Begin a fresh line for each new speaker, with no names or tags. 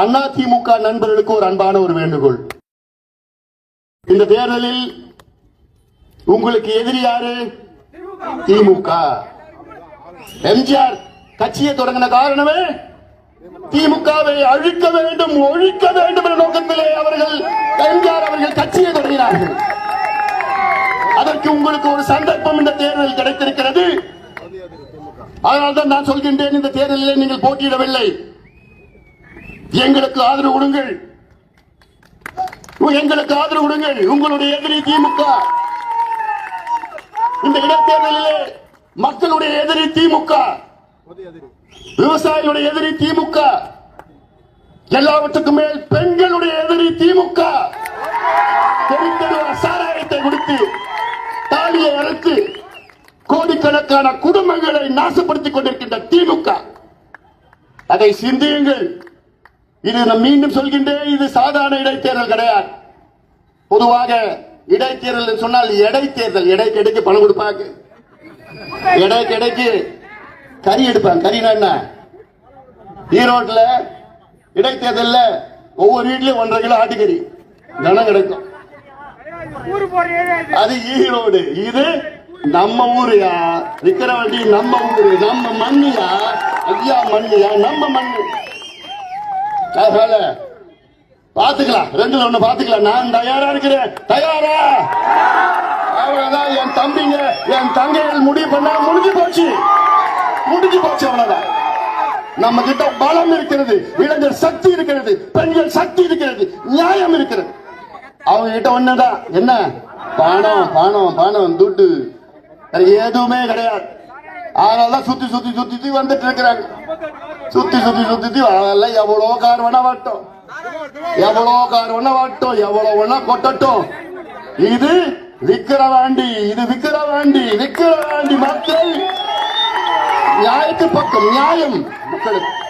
அதிமுக நண்பர்களுக்கு ஒரு அன்பான ஒரு வேண்டுகோள். இந்த தேர்தலில் உங்களுக்கு எதிரி யாரு? திமுக. எம்ஜிஆர் கட்சியை தொடங்கின காரணமே திமுகவை அழிக்க வேண்டும் ஒழிக்க வேண்டும் என்ற நோக்கத்திலே அவர்கள் எம்ஜிஆர் அவர்கள் கட்சியை தொடங்கினார்கள். அதற்கு உங்களுக்கு ஒரு சந்தர்ப்பம் இந்த தேர்தலில் கிடைத்திருக்கிறது. அதனால்தான் நான் சொல்கின்றேன் இந்த தேர்தலில் நீங்கள் போட்டியிடவில்லை. எங்களுக்கு ஆதரவு கொடுங்கள். எங்களுக்கு ஆதரவு கொடுங்கள். உங்களுடைய எதிரி திமுக. இந்த இடைத்தேர்தலிலே மக்களுடைய எதிரி திமுக. விவசாயிகளுடைய எதிரி திமுக. எல்லாவற்றுக்கும் மேல் பெண்களுடைய எதிரி திமுக. தெருத்தெரு சாராயத்தை கொடுத்து தாலியை அறுத்து கோடிக்கணக்கான குடும்பங்களை நாசப்படுத்திக் கொண்டிருக்கின்ற திமுக. அதை சிந்தியுங்கள். இது நான் மீண்டும் சொல்கின்றேன் இது சாதாரண இடைத்தேர்தல் கிடையாது. பொதுவாக இடைத்தேர்தல் சொன்னால் இடைத்தேர்தல் எடை கிடைக்கு பணம் கொடுப்பாங்க. எடை கிடைக்கு கறி எடுப்பாங்க. கறினா என்ன? ஈரோட்டில் இடைத்தேர்தலில் ஒவ்வொரு வீட்லயும் ஒன்றரை கிலோ ஆட்டுக்கறி. தினம் கிடைக்கும். அது ஈரோடு. இது நம்ம ஊருயா? விக்கிரவாண்டி நம்ம ஊரு. நம்ம மண்ணியா? ஐயா மண்ணியா? நம்ம மண்ணு. அதனால பாத்துக்கலாம். ரெண்டுல ஒண்ணு பாத்துக்கலாம். நான் தயாரா இருக்கிறேன். தயாரா? அவ்வளவுதான். என் தம்பிங்க என் தங்கைகள் முடிவு பண்ணா முடிஞ்சு போச்சு. முடிஞ்சு போச்சு அவ்வளவுதான். நம்ம கிட்ட பலம் இருக்கிறது இளைஞர் சக்தி இருக்கிறது பெண்கள் சக்தி இருக்கிறது நியாயம் இருக்கிறது. அவங்க கிட்ட ஒண்ணுதான். என்ன? பணம் பணம் பணம் துட்டு. எதுவுமே கிடையாது. அதனாலதான் சுத்தி சுத்தி சுத்தி வந்துட்டு இருக்கிறாங்க. சுத்தி சுத்தி சுத்தி சுத்தி அதெல்லாம் எவ்வளவு கார் வேணா வரட்டும் எவ்வளவு கார் வேணா வரட்டும் எவ்வளவு வேணா கொட்டட்டும் இது விக்கிரவாண்டி இது விக்கிரவாண்டி விக்கிரவாண்டி மக்கள் நியாயத்து பக்கம் நியாயம் மக்களுக்கு